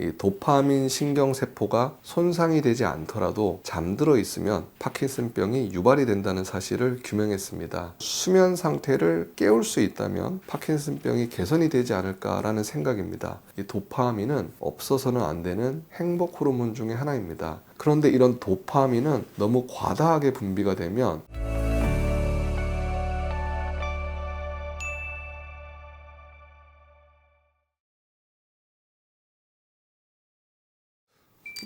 이 도파민 신경세포가 손상이 되지 않더라도 잠들어 있으면 파킨슨병이 유발이 된다는 사실을 규명했습니다. 수면 상태를 깨울 수 있다면 파킨슨병이 개선이 되지 않을까라는 생각입니다. 이 도파민은 없어서는 안 되는 행복 호르몬 중에 하나입니다. 그런데 이런 도파민은 너무 과다하게 분비가 되면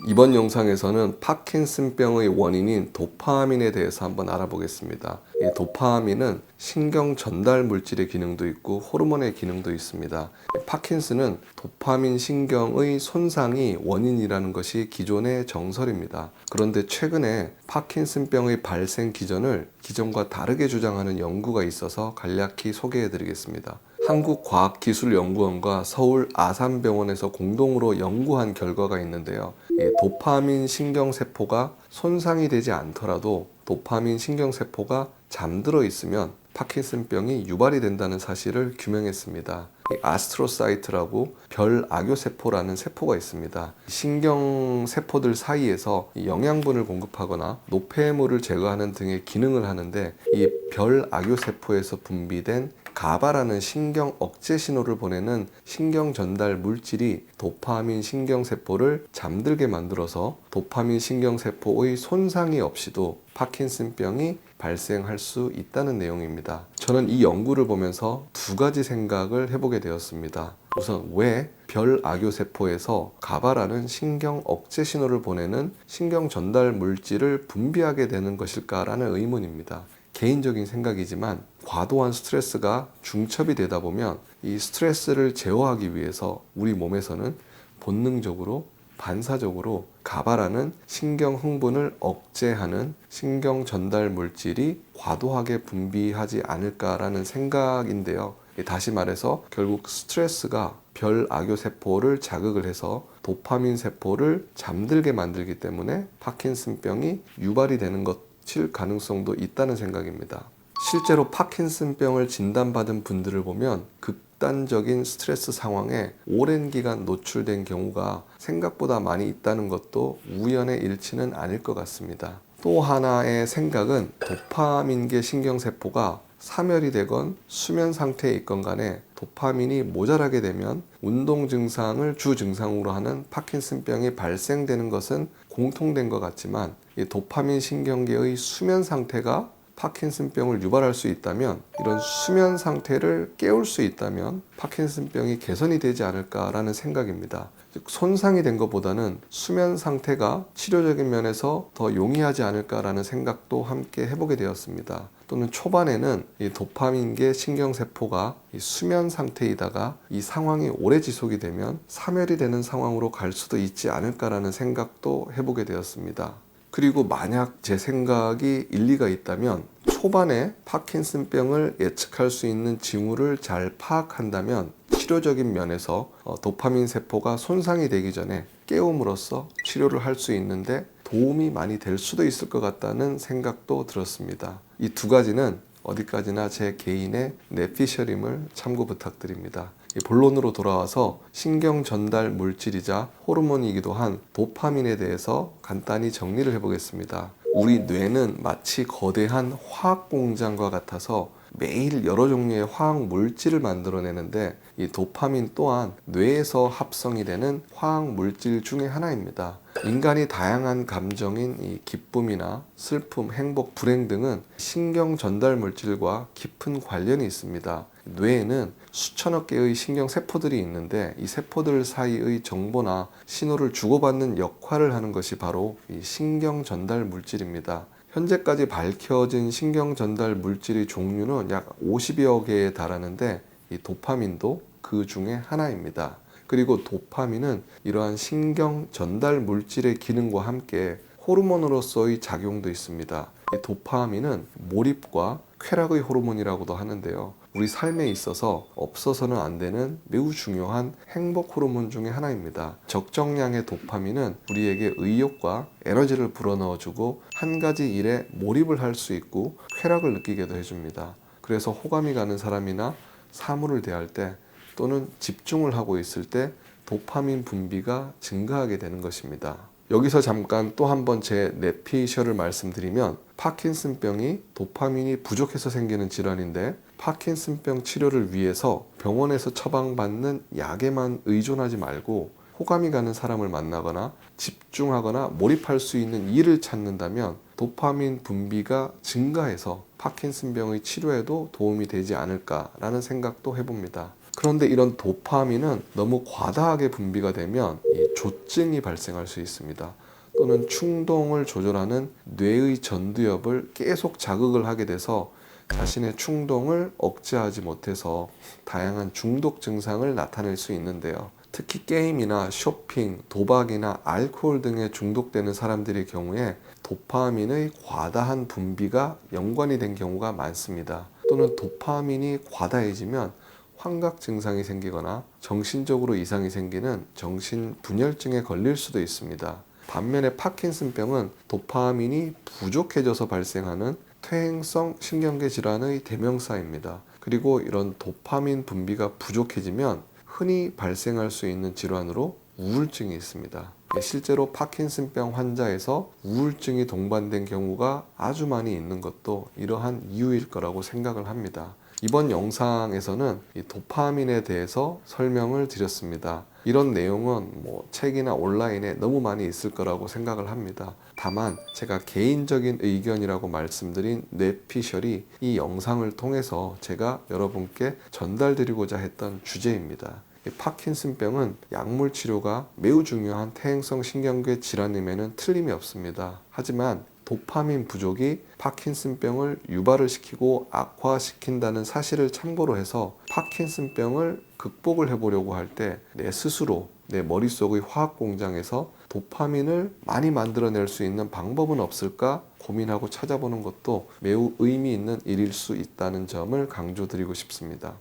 이번 영상에서는 파킨슨병의 원인인 도파민에 대해서 한번 알아보겠습니다. 이 도파민은 신경 전달 물질의 기능도 있고 호르몬의 기능도 있습니다. 파킨슨은 도파민 신경의 손상이 원인이라는 것이 기존의 정설입니다. 그런데 최근에 파킨슨병의 발생 기전을 기존과 다르게 주장하는 연구가 있어서 간략히 소개해 드리겠습니다. 한국과학기술연구원과 서울 아산병원에서 공동으로 연구한 결과가 있는데요. 이 도파민 신경세포가 손상이 되지 않더라도 도파민 신경세포가 잠들어 있으면 파킨슨병이 유발이 된다는 사실을 규명했습니다. 이 아스트로사이트라고 별 악요세포라는 세포가 있습니다. 신경세포들 사이에서 이 영양분을 공급하거나 노폐물을 제거하는 등의 기능을 하는데 이 별 악요세포에서 분비된 가바라는 신경 억제 신호를 보내는 신경 전달 물질이 도파민 신경세포를 잠들게 만들어서 도파민 신경세포의 손상이 없이도 파킨슨병이 발생할 수 있다는 내용입니다. 저는 이 연구를 보면서 두 가지 생각을 해보게 되었습니다. 우선 왜별 악요세포에서 가바라는 신경 억제 신호를 보내는 신경 전달 물질을 분비하게 되는 것일까라는 의문입니다. 개인적인 생각이지만 과도한 스트레스가 중첩이 되다 보면 이 스트레스를 제어하기 위해서 우리 몸에서는 본능적으로 반사적으로 가바라는 신경 흥분을 억제하는 신경 전달 물질이 과도하게 분비하지 않을까라는 생각인데요. 다시 말해서 결국 스트레스가 별 악요 세포를 자극을 해서 도파민 세포를 잠들게 만들기 때문에 파킨슨병이 유발이 되는 것 일 가능성도 있다는 생각입니다. 실제로 파킨슨병을 진단받은 분들을 보면 극단적인 스트레스 상황에 오랜 기간 노출된 경우가 생각보다 많이 있다는 것도 우연의 일치는 아닐 것 같습니다. 또 하나의 생각은 도파민계 신경세포가 사멸이 되건 수면 상태에 있건 간에 도파민이 모자라게 되면 운동 증상을 주 증상으로 하는 파킨슨병이 발생되는 것은 공통된 것 같지만 이 도파민 신경계의 수면 상태가 파킨슨병을 유발할 수 있다면 이런 수면 상태를 깨울 수 있다면 파킨슨병이 개선이 되지 않을까라는 생각입니다. 즉 손상이 된 것보다는 수면 상태가 치료적인 면에서 더 용이하지 않을까라는 생각도 함께 해보게 되었습니다. 또는 초반에는 이 도파민계 신경세포가 이 수면 상태이다가 이 상황이 오래 지속이 되면 사멸이 되는 상황으로 갈 수도 있지 않을까라는 생각도 해보게 되었습니다. 그리고 만약 제 생각이 일리가 있다면 초반에 파킨슨병을 예측할 수 있는 징후를 잘 파악한다면 치료적인 면에서 어, 도파민 세포가 손상이 되기 전에 깨움으로써 치료를 할 수 있는데 도움이 많이 될 수도 있을 것 같다는 생각도 들었습니다. 이 두 가지는 어디까지나 제 개인의 내피셜임을 참고 부탁드립니다. 이 본론으로 돌아와서 신경 전달 물질이자 호르몬이기도 한 도파민에 대해서 간단히 정리를 해보겠습니다. 우리 뇌는 마치 거대한 화학 공장과 같아서 매일 여러 종류의 화학 물질을 만들어내는데 이 도파민 또한 뇌에서 합성이 되는 화학 물질 중의 하나입니다. 인간이 다양한 감정인 이 기쁨이나 슬픔, 행복, 불행 등은 신경 전달 물질과 깊은 관련이 있습니다. 뇌에는 수천억 개의 신경 세포들이 있는데 이 세포들 사이의 정보나 신호를 주고받는 역할을 하는 것이 바로 이 신경 전달 물질입니다. 현재까지 밝혀진 신경 전달 물질의 종류는 약 50여 개에 달하는데 이 도파민도 그 중에 하나입니다. 그리고 도파민은 이러한 신경 전달 물질의 기능과 함께 호르몬으로서의 작용도 있습니다. 이 도파민은 몰입과 쾌락의 호르몬이라고도 하는데요. 우리 삶에 있어서 없어서는 안 되는 매우 중요한 행복 호르몬 중의 하나입니다. 적정량의 도파민은 우리에게 의욕과 에너지를 불어넣어주고 한 가지 일에 몰입을 할 수 있고 쾌락을 느끼게도 해줍니다. 그래서 호감이 가는 사람이나 사물을 대할 때 또는 집중을 하고 있을 때 도파민 분비가 증가하게 되는 것입니다. 여기서 잠깐 또 한 번 제 뇌피셜을 말씀드리면 파킨슨병이 도파민이 부족해서 생기는 질환인데 파킨슨병 치료를 위해서 병원에서 처방받는 약에만 의존하지 말고 호감이 가는 사람을 만나거나 집중하거나 몰입할 수 있는 일을 찾는다면 도파민 분비가 증가해서 파킨슨병의 치료에도 도움이 되지 않을까라는 생각도 해봅니다. 그런데 이런 도파민은 너무 과다하게 분비가 되면 이 조증이 발생할 수 있습니다. 또는 충동을 조절하는 뇌의 전두엽을 계속 자극을 하게 돼서 자신의 충동을 억제하지 못해서 다양한 중독 증상을 나타낼 수 있는데요. 특히 게임이나 쇼핑, 도박이나 알코올 등에 중독되는 사람들의 경우에 도파민의 과다한 분비가 연관이 된 경우가 많습니다. 또는 도파민이 과다해지면 환각 증상이 생기거나 정신적으로 이상이 생기는 정신 분열증에 걸릴 수도 있습니다. 반면에 파킨슨병은 도파민이 부족해져서 발생하는 퇴행성 신경계 질환의 대명사입니다. 그리고 이런 도파민 분비가 부족해지면 흔히 발생할 수 있는 질환으로 우울증이 있습니다. 실제로 파킨슨병 환자에서 우울증이 동반된 경우가 아주 많이 있는 것도 이러한 이유일 거라고 생각을 합니다. 이번 영상에서는 이 도파민에 대해서 설명을 드렸습니다. 이런 내용은 뭐 책이나 온라인에 너무 많이 있을 거라고 생각을 합니다. 다만 제가 개인적인 의견이라고 말씀드린 뇌피셜이 이 영상을 통해서 제가 여러분께 전달드리고자 했던 주제입니다. 이 파킨슨병은 약물 치료가 매우 중요한 퇴행성 신경계 질환임에는 틀림이 없습니다. 하지만 도파민 부족이 파킨슨병을 유발을 시키고 악화시킨다는 사실을 참고로 해서 파킨슨병을 극복을 해보려고 할 때 내 스스로 내 머릿속의 화학 공장에서 도파민을 많이 만들어낼 수 있는 방법은 없을까 고민하고 찾아보는 것도 매우 의미 있는 일일 수 있다는 점을 강조드리고 싶습니다.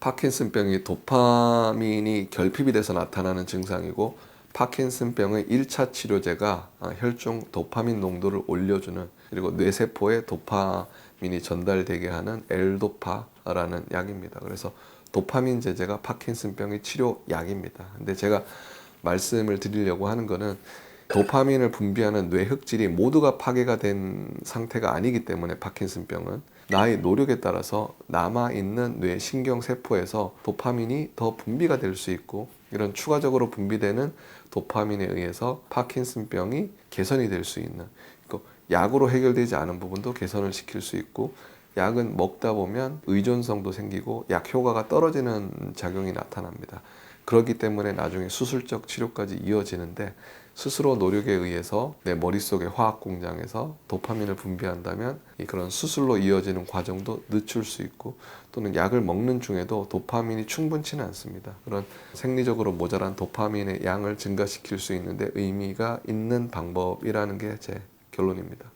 파킨슨병이 도파민이 결핍이 돼서 나타나는 증상이고 파킨슨병의 1차 치료제가 아, 혈중 도파민 농도를 올려주는 그리고 뇌세포에 도파민이 전달되게 하는 엘도파라는 약입니다. 그래서 도파민 제제가 파킨슨병의 치료 약입니다. 근데 제가 말씀을 드리려고 하는 거는 도파민을 분비하는 뇌 흑질이 모두가 파괴가 된 상태가 아니기 때문에 파킨슨병은 나의 노력에 따라서 남아 있는 뇌 신경 세포에서 도파민이 더 분비가 될 수 있고 이런 추가적으로 분비되는 도파민에 의해서 파킨슨병이 개선이 될 수 있는 그러니까 약으로 해결되지 않은 부분도 개선을 시킬 수 있고 약은 먹다 보면 의존성도 생기고 약 효과가 떨어지는 작용이 나타납니다. 그렇기 때문에 나중에 수술적 치료까지 이어지는데 스스로 노력에 의해서 내 머릿속의 화학 공장에서 도파민을 분비한다면 이 그런 수술로 이어지는 과정도 늦출 수 있고 또는 약을 먹는 중에도 도파민이 충분치는 않습니다. 그런 생리적으로 모자란 도파민의 양을 증가시킬 수 있는데 의미가 있는 방법이라는 게 제 결론입니다.